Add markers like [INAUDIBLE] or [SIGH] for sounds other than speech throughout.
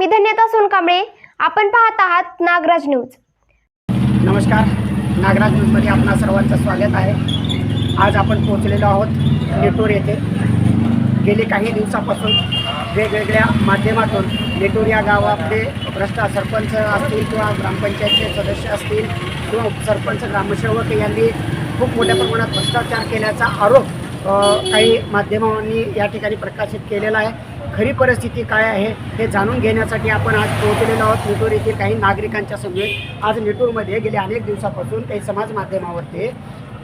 मी धन्यता सोनकांबळे. आपण पाहत आहात नागराज न्यूज. नमस्कार. नागराज न्यूजमध्ये आपणा सर्वांचं स्वागत आहे. आज आपण पोहोचलेलो आहोत नेटूर येथे. गेले काही दिवसापासून वेगवेगळ्या माध्यमातून नेटूर या गावामध्ये भ्रष्टा सरपंच असतील किंवा ग्रामपंचायतचे सदस्य असतील किंवा सरपंच ग्रामसेवक यांनी खूप मोठ्या प्रमाणात भ्रष्टाचार केल्याचा आरोप काही माध्यमांनी या ठिकाणी प्रकाशित केलेला आहे. खरी परिस्थिती काय आहे हे जाणून घेण्यासाठी आपण आज पोहोचलेलो आहोत. नेटूर येथील काही नागरिकांच्या समवेत आज नेटूरमध्ये गेले अनेक दिवसापासून काही समाज माध्यमावरती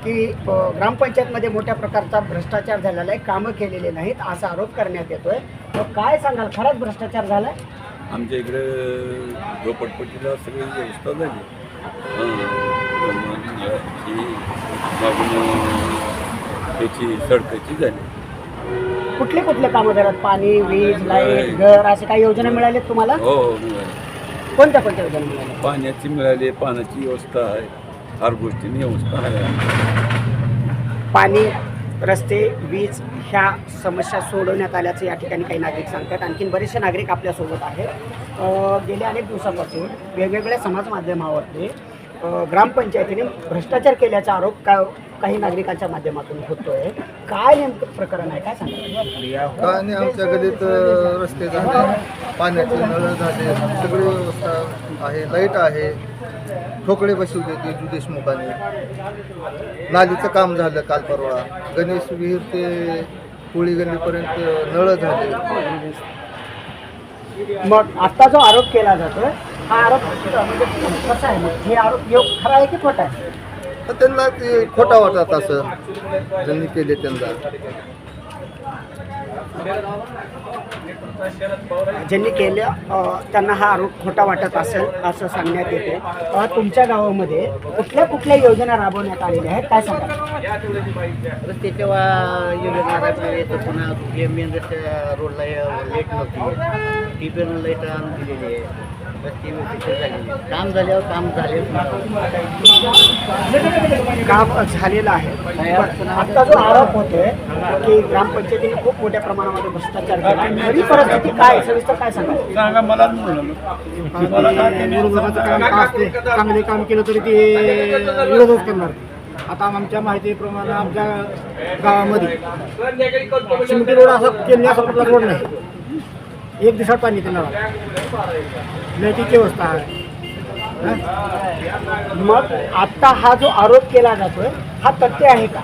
की ग्रामपंचायतमध्ये मोठ्या प्रकारचा भ्रष्टाचार झालेला आहे कामं केलेले नाहीत असा आरोप करण्यात येतो मग काय सांगाल? खरंच भ्रष्टाचार झाला आमच्या इकडे झोपटपट्टीला सगळी व्यवस्था झाली. त्याची सडकाची झाली. कुठले कुठले कामं झाल्यात पाणी वीज लाइट घर असे काही योजना मिळाल्या तुम्हाला? हो हो मिळाली. कोणत्या कोणत्या योजना मिळाल्या? पाण्याची मिळाली पाण्याची व्यवस्था आहे. हर गोष्टींनी व्यवस्था आहे. पाणी रस्ते वीज ह्या समस्या सोडवण्यात आल्याचं या ठिकाणी काही नागरिक सांगतात. आणखीन बरेचसे नागरिक आपल्यासोबत आहेत. अ, गेल्या अनेक दिवसापासून वेगवेगळ्या समाज माध्यमावरती अ, ग्रामपंचायतीने भ्रष्टाचार केल्याचा आरोप का काही नागरिकांच्या माध्यमातून होतोय. काय नेमकं प्रकरण आहे? काय सांगा आमच्या गलीत रस्ते झाले. पाण्याचे नळ झाले. सगळी व्यवस्था आहे. लाइट आहे. ठोकळे बसवले ते जु देशमुखाने. नालीचं काम झालं काल परवा. गणेश विहीर ते कोळी गल्लीपर्यंत नळ झाले. मग आता जो आरोप केला जातोय हा आरोप म्हणजे कसा आहे? मग हे आरोप योग खरा आहे की खोटा आहे? तर त्यांना ते खोटा वाटत असं. ज्यांनी केले त्यांना. ज्यांनी केलं त्यांना हा आरोप खोटा वाटत असेल असं सांगण्यात येते. तुमच्या गावामध्ये कुठल्या कुठल्या योजना राबवण्यात आलेल्या आहेत? काय सांगा रस्त्याच्या वा योजना राबवल्या येतं पुन्हा मेन रस्त्या रोडला लाइट नव्हती. पण लाइट आणून दिलेली आहे. काम झाल्यावर काम झाले काम झालेलं आहे. पण आता जो आरोप होतोय की ग्रामपंचायतीने खूप मोठ्या प्रमाणामध्ये भ्रष्टाचार केला खरी परिस्थिती काय आहे? सविस्तर काय सांगा मला चांगले काम केलं तरी ते विरोधच करणार. आता आमच्या माहितीप्रमाणे आमच्या गावामध्ये चिमटी रोड असा कुठला रोड नाही. एक दिवसात पाणी येते नळाला लाईटीची व्यवस्था आहे. हं? मग आता हा जो आरोप केला जातोय हा तथ्य आहे का?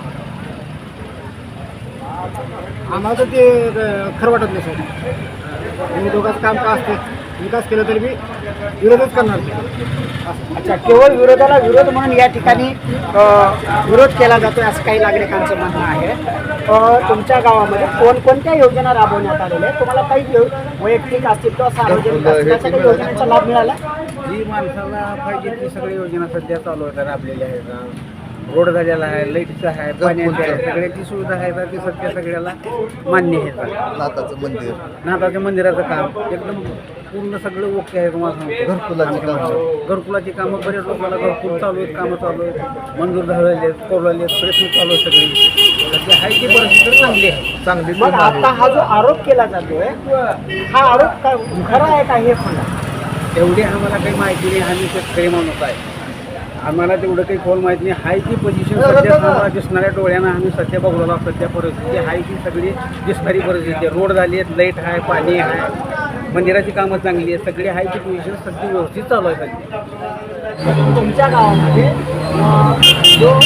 आम्हाला तर ते अं, खरं वाटत नाही सर दोघांचं काम का असते विकास केला तरी मी विरोधच करणार. अच्छा केवळ विरोधाला विरोध म्हणून या ठिकाणी विरोध केला जातोय असं काही नागरिकांचं म्हणणं आहे. तुमच्या गावामध्ये कोणकोणत्या योजना राबवण्यात आलेल्या आहेत? तुम्हाला काही वैयक्तिक असतील किंवा सार्वजनिक असतील अशा काही योजनांचा लाभ मिळाला? जी माणसाला पाहिजे ती सगळी योजना सध्या चालू आहेत राबलेल्या आहेत रोड झालेला आहे लाईटचं आहे पाण्याचं आहे सगळ्याची सुविधा आहे तर ती सध्या सगळ्याला मान्य आहे नाथाचं मंदिर. नाथाच्या मंदिराचं काम एकदम पूर्ण सगळं ओके आहे तुम्हाला सांगतो. घरकुलाची कामं. घरकुलाची कामं बऱ्याच लोकांना घरकुल चालू आहेत कामं चालू आहेत. मंजूर झालेले आहेत कौरलेले आहेत प्रयत्न चालू आहेत सगळी. आहे ती परिस्थिती चांगली आहे. चांगली मग पण आता आहे हा जो आरोप केला जातोय हा आरोप काय खरा आहे का हे सांगा तेवढी आम्हाला काही माहिती नाही आम्ही शेतकरी माणूस आहे. आम्हाला तेवढं काही खोल माहिती नाही. हाय ती पोझिशन सध्या आम्हाला दिसणाऱ्या डोळ्यानं आम्ही सध्या बघलो सध्या परिस्थिती हाय ती सगळी दिसणारी परिस्थिती आहे. रोड झाली आहेत लाइट आहे पाणी आहे. मंदिराची कामं चांगली आहेत सगळी हाय ती पोझिशन सध्या व्यवस्थित चालू आहे सध्या तुमच्या गावामध्ये जो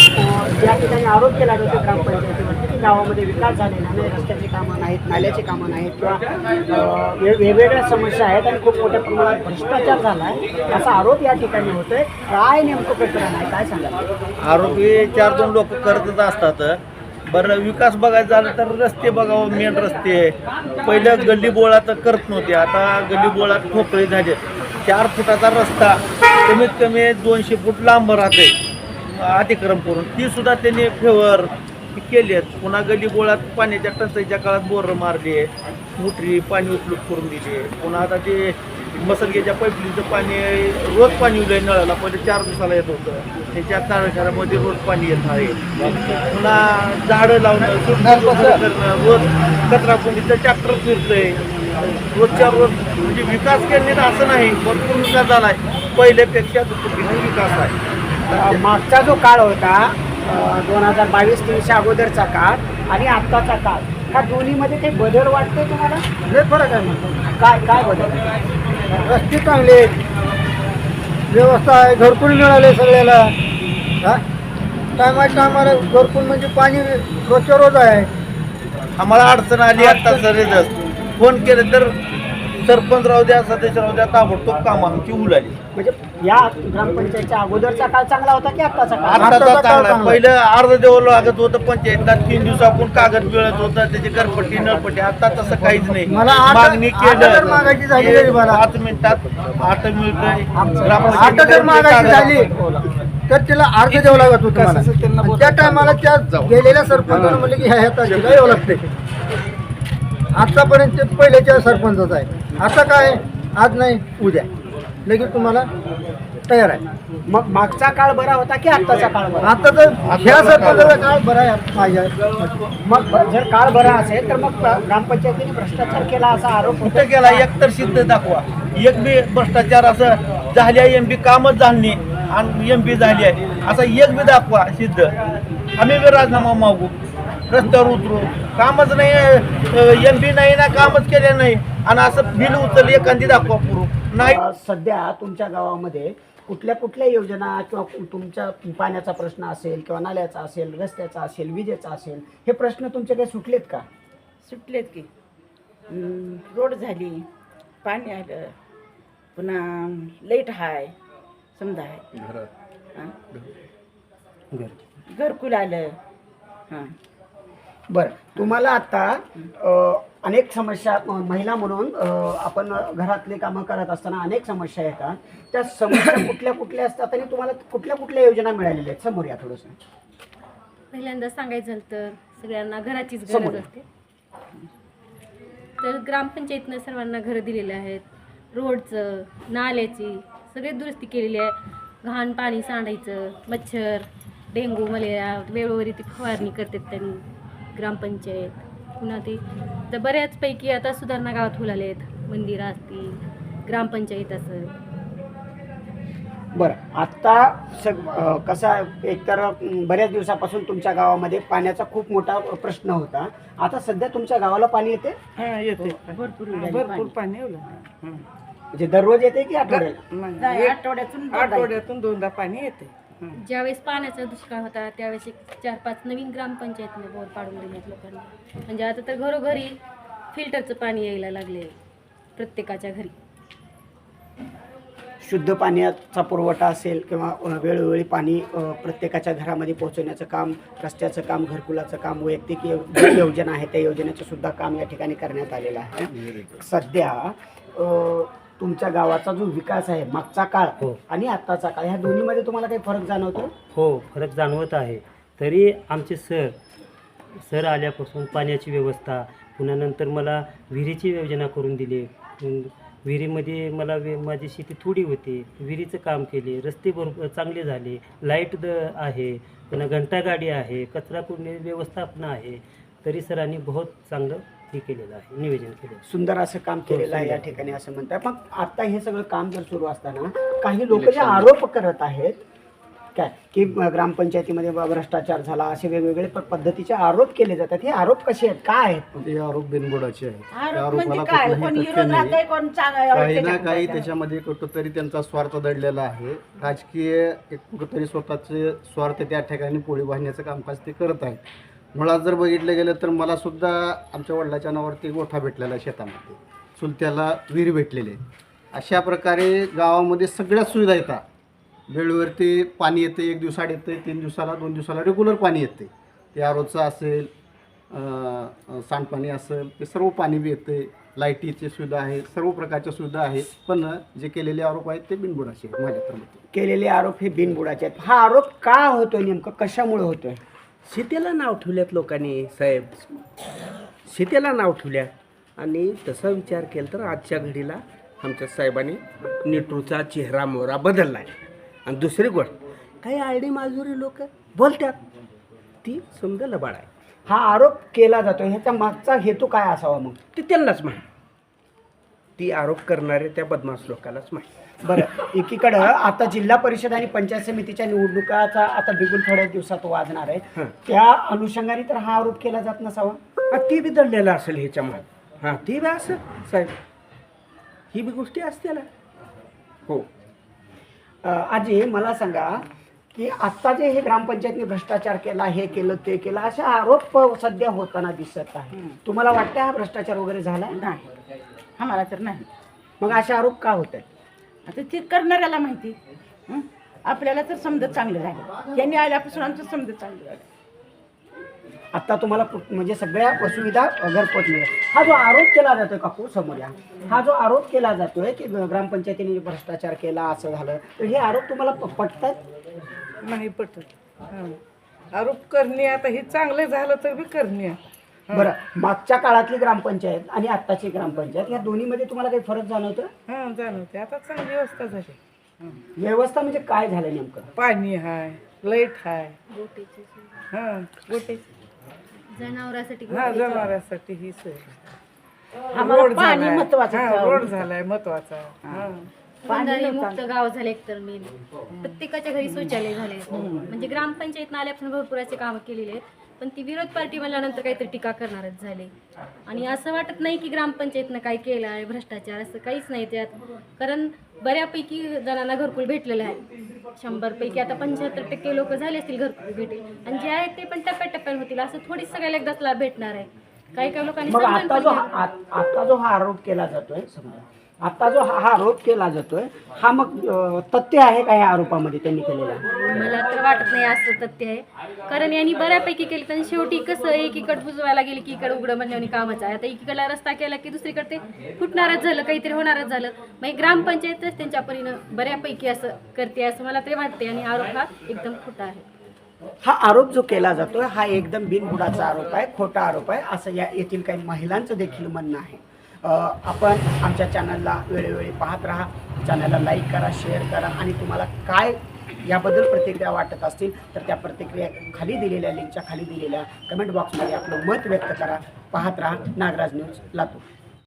ज्या ठिकाणी आरोप केला जातो ग्रामपंचायतीवरती की गावामध्ये विकास झालेला नाही रस्त्याची कामं नाहीत नाल्याची कामं नाहीत किंवा वेगवेगळ्या समस्या आहेत आणि खूप मोठ्या प्रमाणात भ्रष्टाचार झाला आहे असा आरोप या ठिकाणी होतोय. काय नेमकं प्रकरण आहे? काय सांगा आरोपी चार दोन लोक करतच असतात. बरं विकास बघायचा झालं तर रस्ते बघावं मेन रस्ते. पहिलं गल्ली बोळात तर करत नव्हते आता गल्ली बोळात ठोकळे झाले. चार फुटाचा रस्ता कमीत कमी दोनशे फूट लांब राहते. अतिक्रम करून ती सुद्धा त्यांनी फेवर केली आहेत पुन्हा गल्ली बोळात पाण्याच्या टंचाईच्या काळात बोरं मारली मोटरी पाणी उपलब्ध करून दिली. पुन्हा आता ते मसलगेच्या पाईपलीचं पाणी रोज पाणी उलय नळाला. पहिले चार दिवसाला येत होतं. त्याच्या काळामध्ये रोज पाणी येत आहे. पुन्हा झाडं लावणं करणं रोज कचरा कोंडीचं ट्रॅक्टर फिरतंय. रोजच्या रोज म्हणजे विकास केले तर असं नाही भरपूर विकास झाला आहे पहिल्यापेक्षा दुप्पटीने विकास आहे. मागचा जो काळ होता दोन हजार बावीस तेवीसच्या अगोदरचा काळ आणि आत्ताचा काळ. ह्या दोन्हीमध्ये काही बदल वाटतोय तुम्हाला? लय फरक आहे काय काय बदल? रस्ते चांगले आहेत. व्यवस्था आहे. घरकुल मिळाले सगळ्याला. हा? टायमा टायमाला घरकुल म्हणजे पाणी रोजच्या रोज आहे. आम्हाला अडचण आली आता सरेच फोन केलं तर सरपंच राहू द्या सदस्य राहू द्या ताबडतोब काम आमची उलाली. म्हणजे या ग्रामपंचायतच्या अगोदरचा काळ चांगला होता की आत्ताचा काळ? आत्ताचा आताचा काळ चांगला चांगला. पहिलं अर्ज द्यावं लागत होतं पंचायतला तीन दिवसापून कागद मिळत होतं त्याची घरपट्टी नळपट्टी. आता तसं काहीच नाही. मला आठ- मागणी आठ हजार मागायची केलं झाली तरी. पाच मिनिटात आठ मिळतंय. आता जर मागायची झाली तर तिला अर्ज द्यावं लागत होतं मला. आणि त्या टायमाला त्या गेलेल्या सरपंचानं म्हणले की ह्या ह्या तारखेला यावं लागते. आतापर्यंत ते पहिल्याच्या सरपंचाचं आहे. आता काय? आज नाही उद्या. लगेच तुम्हाला तयार आहे. मग मागचा काळ बरा होता की आत्ताचा काळ बरा? आता तर ह्या सरपंचाचा काळ बरा. आहे माझ्या मग जर काळ बरा असेल तर मग ग्रामपंचायतीने भ्रष्टाचार केला असा आरोप कुठं गेला एक तर सिद्ध दाखवा. एक बी भ्रष्टाचार असं झाली आहे एम बी कामच झाली नाही. आणि एम बी झाली आहे. असा एक बी दाखवा सिद्ध. आम्ही बी राजीनामा मागू. रस्त्यावर उतरू. कामच नाही एम बी नाही ना कामच केले नाही. आणि असं बिल उचलली एखादी दाखवा पुरू नाही. अ, सध्या तुमच्या गावामध्ये कुठल्या कुठल्या योजना किंवा तुमच्या पाण्याचा प्रश्न असेल किंवा नाल्याचा असेल रस्त्याचा असेल विजेचा असेल हे प्रश्न तुमचे काही सुटलेत का? सुटलेत की. रोड झाली पाणी आलं पुन्हा लाइट हाय समजा आहे हां? घरकुल आलं. हां. बरं तुम्हाला आता अ, अनेक समस्या महिला म्हणून आपण घरातले कामं करत असताना अनेक समस्या येतात. त्या समस्या [COUGHS] कुठल्या कुठल्या असतात आणि तुम्हाला कुठल्या कुठल्या योजना मिळालेल्या आहेत? समोर या थोडंसं. पहिल्यांदा सांगायचं झालं तर सगळ्यांना घराचीच समोर. गरज असते. तर ग्रामपंचायतीनं सर्वांना घरं दिलेली आहेत. रोडचं नाल्याची सगळी दुरुस्ती केलेली आहे. घाण पाणी सांडायचं मच्छर डेंगू मलेरिया वेळोवेळी ती फवारणी करतात त्यांनी ग्रामपंचायत. पुन्हा ते तर बऱ्याचपैकी आता सुधारणा गावात होऊ लागले आहेत. मंदिरं असतील ग्रामपंचायत असेल. बरं आत्ता सग कसं एकतर बऱ्याच दिवसापासून तुमच्या गावामध्ये पाण्याचा खूप मोठा प्रश्न होता. आता सध्या तुमच्या गावाला पाणी येते? हां येते. भरपूर भरपूर पाणी. येऊ म्हणजे दररोज येते की आठवड्याला? आठवड्यातून आठवड्यातून दोनदा पाणी येते. ज्यावेळेस पाण्याचा दुष्काळ होता त्यावेळेस एक चार पाच नवीन ग्रामपंचायतीने बोर पाडून दिलेत लोकांना. म्हणजे आता तर घरोघरी फिल्टरचं पाणी यायला लागले प्रत्येकाच्या घरी. शुद्ध पाण्याचा पुरवठा असेल किंवा वेळोवेळी पाणी प्रत्येकाच्या घरामध्ये पोहोचवण्याचं काम रस्त्याचं काम घरकुलाचं काम वैयक्तिक योजना आहे त्या योजनेचं सुद्धा काम या ठिकाणी करण्यात आलेलं आहे. सध्या अ, तुमच्या गावाचा जो विकास आहे मागचा काळ आणि आत्ताचा काळ ह्या दोन्हीमध्ये तुम्हाला काही फरक जाणवतो? हो फरक जाणवत आहे. तरी आमचे सर सर आल्यापासून पाण्याची व्यवस्था पुन्हा नंतर मला विहिरीची योजना करून दिली. अं, विहिरीमध्ये मला वे माझी शेती थोडी होती. विहिरीचं काम केले रस्ते भरपूर चांगले झाले लाइट द आहे पुन्हा घंटागाडी आहे कचरा कुंडी व्यवस्थापन आहे. तरी सरांनी बहुत चांगलं हे केलेलं आहे नियोजन केलं सुंदर असं काम केलेलं आहे या ठिकाणी असं म्हणतात मग आता हे सगळं काम जर सुरू असताना काही लोक जे आरोप करत आहेत काय की ग्रामपंचायतीमध्ये बा- भ्रष्टाचार झाला असे वेगवेगळे प- पद्धतीचे आरोप केले जातात. हे आरोप कसे आहेत? काय आहेत? ते आरोप बिनबुडाचे आहेत. त्या आरोप म्हणजे आरोपाला काय? कुठलंही कोण तथ्य विरोध नाही. राहतंय कोण चांगलं काही ना काही त्याच्यामध्ये कुठंतरी त्यांचा स्वार्थ दडलेला आहे. राजकीय एक कुठंतरी स्वतःचे स्वार्थ त्या ठिकाणी पोळी बांधण्याचं कामकाज ते करत आहेत. मुळात जर बघितलं गेलं तर मला सुद्धा आमच्या वडिलाच्या नावावरती गोठा भेटलेला आहे शेतामध्ये. चुलत्याला विहीर भेटलेले अशा प्रकारे गावामध्ये सगळ्या सुविधा येतात. वेळेवरती पाणी येते एक दिवसाड येते तीन दिवसाला दोन दिवसाला रेग्युलर पाणी येते. ते आरोचं असेल सांडपाणी असेल ते सर्व पाणी बी येते. लाईटीची सुविधा आहे सर्व प्रकारच्या सुविधा आहेत पण जे केलेले आरोप आहेत ते बिनबुडाचे आहेत माझ्या तर मते. केलेले आरोप हे बिनबुडाचे आहेत. हा आरोप का होतोय नेमकं? कशामुळे होतोय? शेतीला नाव ठेवल्यात लोकांनी साहेब. शेतीला नाव ठेवल्यात. आणि तसा विचार केला तर आजच्या घडीला आमच्या साहेबांनी नेटरूचा चेहरा मोहरा बदलला आहे आणि दुसरी गोष्ट काही आयडी माजुरी लोक बोलतात. ती समजा लबाड आहे. हा आरोप केला जातो. ह्याच्या मागचा हेतू काय असावा मग? ते त्यांनाच म्हणा ती आरोप करणारे त्या बदमाश लोकांनाच माहिती बरं एकीकडं आता जिल्हा परिषद आणि पंचायत समितीच्या निवडणुकाचा आता बिगुल थोड्या दिवसात वाजणार आहे. हं. त्या अनुषंगाने तर हा आरोप केला जात नसावा. हा, ती बी दडलेलं असेल ह्याच्या मागे हां ती बी असेल साहेब. ही बी गोष्टी असतील हो. अ, आजी मला सांगा की आत्ता जे हे ग्रामपंचायतने भ्रष्टाचार केला हे केलं ते केलं असे आरोप सध्या होताना दिसत आहे तुम्हाला वाटतं हा भ्ष्टाचार वगैरे झाला नाही. आम्हाला तर नाही. मग असे आरोप का होत आहेत आता ते करणाऱ्याला माहिती. हं? आपल्याला तर समजत चांगलं झालं यांनी आल्यापासून आमचं समजत चांगलं झालं आता तुम्हाला पु- म्हणजे सगळ्या सुविधा घरपोच मिळेल. हा जो आरोप केला जातोय काकू समोर या. हा जो आरोप केला जातोय की ग्रामपंचायतीने भ्रष्टाचार केला असं झालं तर हे आरोप तुम्हाला प- पटतात? नाही पटत. हं. आरोप करणे आता हे चांगलं झालं तर बी करणे. बरं मागच्या काळातली ग्रामपंचायत आणि आत्ताची ग्रामपंचायत या दोन्हीमध्ये तुम्हाला काही फरक जाणवतो हां जाणवते आता चांगली व्यवस्था झाली. हं. व्यवस्था म्हणजे काय झालं नेमकं? पाणी हाय लाइट हाय. हां जनावरांसाठी हा जनावरांसाठी ही सोय. आम्हाला रोड पाणी झालाय. महत्वाचं हां, आहे. रोड झालाय महत्त्वाचा हां. बंधारे मुक्त गाव झाले एकतर मेन प्रत्येकाच्या घरी शौचालय झाले. म्हणजे ग्रामपंचायतनं आल्यापासून भरपूर असे कामं केलेले आहेत. पण ती विरोध पार्टी म्हणल्यानंतर काहीतरी टीका करणारच झाले. आणि असं वाटत नाही की ग्रामपंचायतनं काय केलं आहे भ्रष्टाचार असं काहीच नाही त्यात. कारण बऱ्यापैकी जणांना घरकुल भेटलेलं आहे. शंभरपैकी आता पंच्याहत्तर टक्के लोक झाले असतील घरकुल भेटेल आणि जे आहेत ते पण टप्प्याटप्प्याने होतील. असं थोडीच सगळ्याला एकदाच लाभ भेटणार आहे. काही काही लोकांनी आता जो हा आरोप केला जातोय समजा आता जो हा हा आरोप केला जातोय हा मग अं, तथ्य आहे का या आरोपामध्ये त्यांनी केलेला? मला तर वाटत नाही असं तथ्य आहे. कारण यांनी बऱ्यापैकी केली पण शेवटी कसं एकीकडे बुजवायला गेले की इकडे उघडं म्हणल्याने कामच आहे. आता एकीकडला रस्ता केला की दुसरीकडे ते फुटणारच झालं काहीतरी होणारच झालं. मग हे ग्रामपंचायतच त्यांच्या परीनं बऱ्यापैकी असं करते असं मला तरी वाटते आणि आरोप हा एकदम खोटा आहे. हा आरोप जो केला जातोय हा एकदम बिनबुडाचा आरोप आहे खोटा आरोप आहे. असं या येथील काही महिलांचं देखील म्हणणं आहे. आपण आमच्या चॅनलला वेळोवेळी पाहत राहा. चॅनलला लाईक करा शेअर करा आणि तुम्हाला काय याबद्दल प्रतिक्रिया वाटत असतील तर त्या प्रतिक्रिया खाली दिलेल्या लिंकच्या खाली दिलेल्या कमेंट बॉक्समध्ये आपलं मत व्यक्त करा. पाहत राहा. नागराज न्यूज लातूर.